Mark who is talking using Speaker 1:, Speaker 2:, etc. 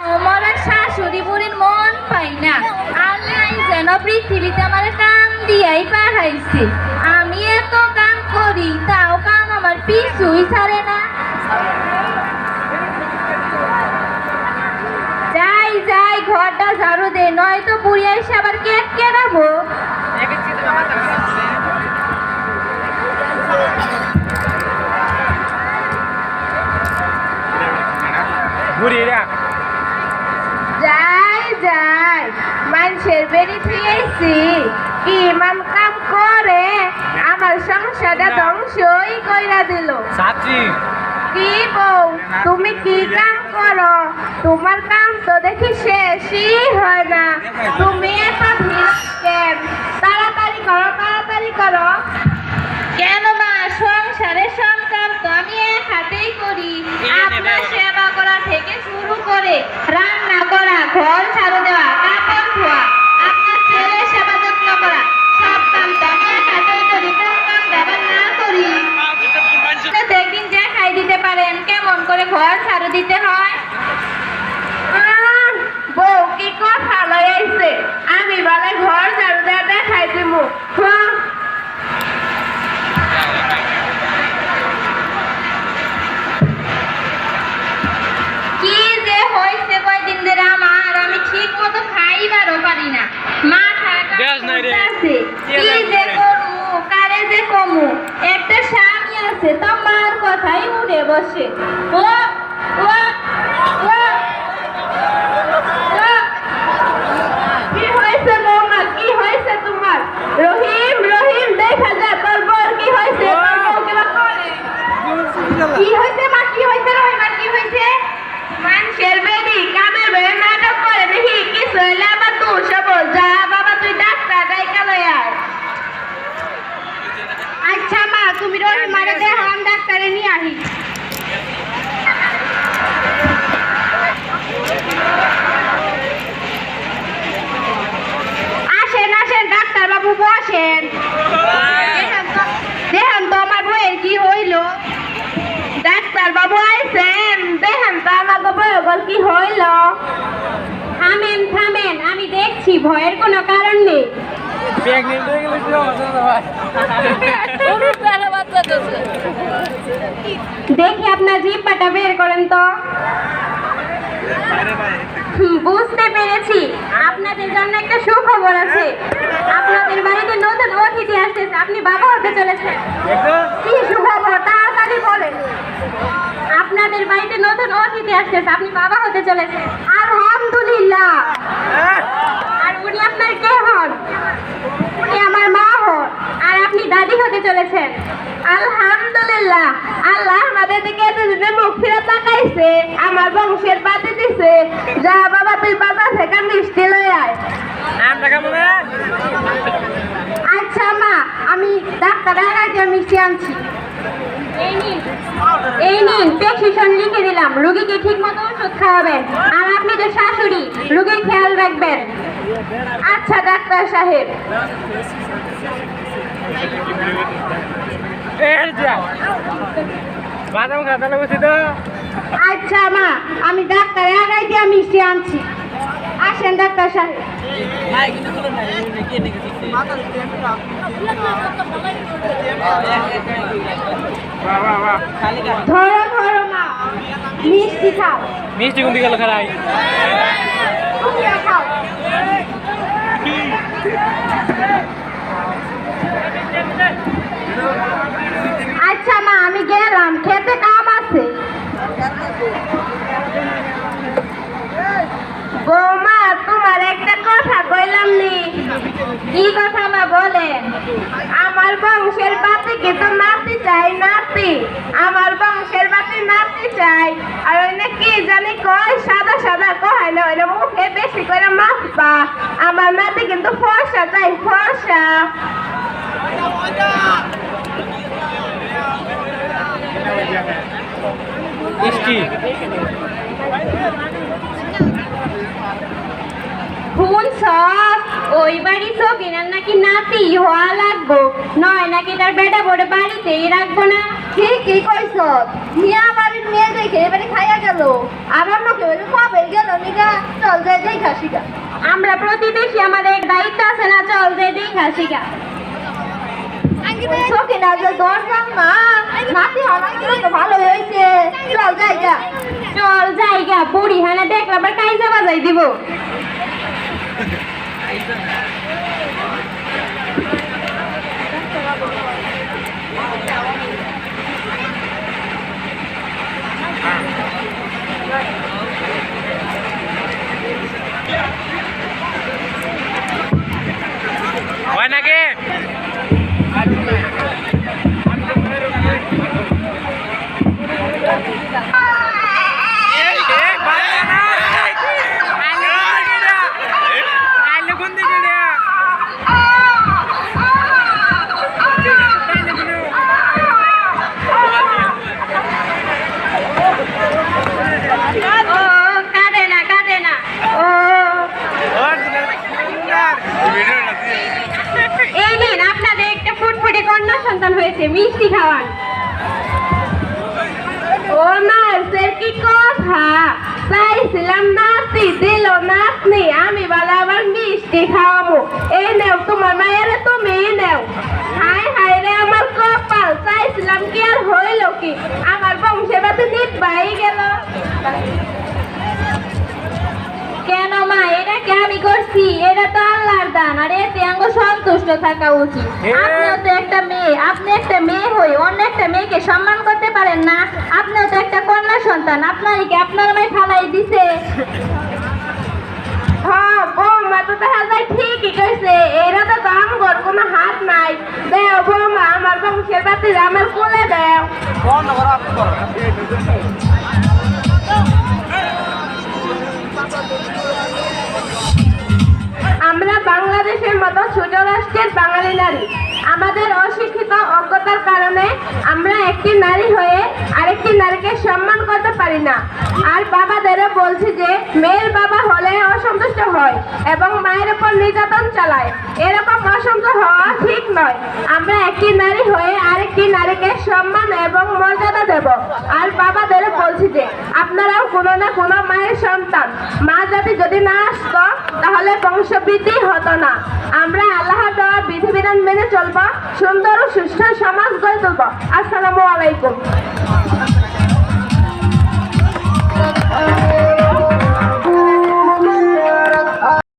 Speaker 1: আমার শাশুড়ি বুড়ির মন পাই না। আল্লাহ যেন পৃথিবীতে আমার কাম দিয়াই পাঠাইছে। আমি এত কাম করি, তাও কাম আমার পিছুই ছাড়ে না। যাই যাই, ঘরটা ঝাড়ু দে, নয়তো বুড়ি এসে আবার কেক কেনাবো
Speaker 2: ঘুরি রা
Speaker 1: যাই যাই কি মান কাম করে? আমার সংসারটা ধ্বংসই কইরা দিল।
Speaker 2: সাথী
Speaker 1: কি বউ তুমি কি কাম করো? তোমার কাম তো দেখি শেষই হয় না। তুমি এত ভিড় কেন? তাড়াতাড়ি করো তাড়াতাড়ি করো। কেন সংসারের সব কাম তো আমি এক হাতেই করি। আপনার সেবা করা দিতে হয়? বউ কি কথা আমি বলে ঘর ঝাড়ু দেওয়া দেখাই দিমু। হ্যাঁ। কি যে হয়েছে কয়দিন ধরে আমার? আমি ঠিক মতো খাইবারও পারি না। ঘুরতাছে।
Speaker 2: কে
Speaker 1: যে? করব কারে যে কমু? একটা স্বামী আছে তা মার কথাই উড়ে বসে। ও ও ও। কি হয়েছে বৌমা কি হয়েছে তোমার রহিম রহিম দেখা যা তোর বর কি হয়েছে তোর বউকে বা করে কি হয়েছে মা কি হয়েছে রহিমা কি হয়েছে মানুষের বেদি কামের বেড়ে নাটক করে দেখি কিছু হইলে আবার তুই সব যা বাবা তুই ডাক্তার ডাইকা লই আয়। আচ্ছা মা তুমি রহিমারে দেহ আমি ডাক্তারে। নিয়ে আহি আসেন আসেন ডাক্তার বাবু বসেন দেখেন তো- দেখেন তো আমার বইয়ের কি হইল ডাক্তার বাবু আইছেন। দেখেন তো আমার বইয়ের কি হইল। থামেন থামেন, আমি দেখছি, ভয়ের কোনো কারণ নেই। দেখি আপনার জিব্বাটা বের করেন তো। বুঝতে পেরেছি। আপনাদের জন্য একটা সুখবর আছে। আপনাদের বাড়িতে নতুন অতিথি আসতেছে। আপনি বাবা হতে চলেছেন। কি সুখবর? আপনাদের বাড়িতে নতুন অতিথি আসতেছে। আপনি বাবা হতে চলেছেন। আলহামদুলিল্লাহ। আর উনি আপনার কে হন? উনি আমার মা হন। আর আপনি দাদি হতে চলেছেন। আলহামদুলিল্লাহ। আল্লাহ আমাদের দিকে এতদিনে মুখ ফিরে তাকাইছে আমার বংশের বাতি দিছে। যা বাবা তুই বাজার থেকে মিষ্টি লই আয়। আচ্ছা মা আমি ডাক্তারের আগে মিষ্টি আনছি। প্রেসক্রিপশন লিখে দিলাম। রুগীকে ঠিক মতো ওষুধ খাওয়াবেন। আর আপনি তো শাশুড়ি রুগীর খেয়াল রাখবেন। আচ্ছা ডাক্তার সাহেব। আচ্ছা মা আমি ডাক্তারের আগে দিয়ে মিষ্টি আনছি। আসেন ডাক্তার সাহেব।
Speaker 2: বাহ বাহ বাহ।
Speaker 1: ধরো ধরো মা মিষ্টি খাও।
Speaker 2: মিষ্টি কোন দিকে গেল খারাই?
Speaker 1: খাও? আচ্ছা মা আমি গেলাম। খেতে কাম আছে। বৌমা তোমার একটা কথা কইলাম নি। কি কথা মা বলেন? আমার বংশের বাতি কিন্তু নাতি চাই নাতি আমার বংশের নাতি চাই। আর ওই না কি জানি কয় সাদা সাদা কয় না ওই মুখে বেশি করে মাখবা। আমার নাতি কিন্তু ফর্সা চাই ফর্সা। ফুল সব ওই বাড়ি সকিনার নাকি নাতি হওয়া লাগবো। নয় নাকি তার বেটা বড় বাড়িতেই রাখব না। ঠিকই কইস মিয়া বাড়ির
Speaker 3: বাড়ির মেয়ে দেখে এবারে খাইয়া গেল। আমার লোকে বলে কবে গেল নিগা চল যাই যাই খাসিকা আমরা প্রতিবেশী আমাদের দায়িত্ব আছে না চল যাই যাই খাসিকা সখী না যে দরকার না নাতি আমার তো ভালো হয়েছে। চল যাই চল জায়গা বুড়ি হানে দেখলাম কাইজা বাজাই দিব
Speaker 2: হয় নাকি
Speaker 3: ও কাঁদে না কাঁদে না ও এই নিন আপনাদের একটা ফুটফুটে কন্যা সন্তান হয়েছে, মিষ্টি খাওয়ান। ও কি কথা? চাইছিলাম নাতি, দিল নাতনি, আমি আবার মিষ্টি খাওয়াবো। নেও, তোমার মায়ের তুমি নেও। হাই হাই রে আমার কপাল, চাইছিলাম কি আর হইল কি? আমার বংশে বাতি নিবাই গেল। কেন মা, এটা কি আমি করছি? এটা তো আল্লাহর দান, আর এতে আঙ্গ সন্তুষ্ট থাকা উচিত।
Speaker 2: হ্যাঁ।
Speaker 3: আপনিও তো একটা মেয়ে আপনি একটা মেয়ে হয়ে অন্য একটা মেয়েকে সম্মান করতে পারেন না আপনিও তো একটা কন্যা সন্তান। আপনার কি আপনার মাই ফালাই দিছে। হ্যাঁ বৌমা তো দেখা যায় ঠিকই কইছে এরা তো দাম কর কোনো হাত নাই। দেও বৌমা আমার বংশের বাতি আমার কোলে দেও। আমরা বাংলাদেশের মতো ছোট বাঙালি নারী। আমাদের অশিক্ষিত অজ্ঞতার কারণে আমরা একটি নারী হয়ে আরেকটি নারীকে সম্মান করতে পারি না। আর বাবাদেরও বলছি যে, মেয়ের বাবা হলে অসন্তুষ্ট হয় এবং মায়ের উপর নির্যাতন চালায়। এরকম অসন্ত হওয়া ঠিক নয়। আমরা একটি নারী হয়ে আরেকটি নারীকে সম্মান এবং মর্যাদা দেব। আর বাবাদেরও বলছি যে, আপনারাও কোনো না কোনো মায়ের সন্তান। মা জাতি যদি না আসতো, তাহলে বংশবৃদ্ধি হতো না। আমরা আল্লাহর দেওয়া বিধিবিধান মেনে চলবো সুন্দর ও সুস্থ সমাজ গড়ে তুলবা। আসসালামু আলাইকুম।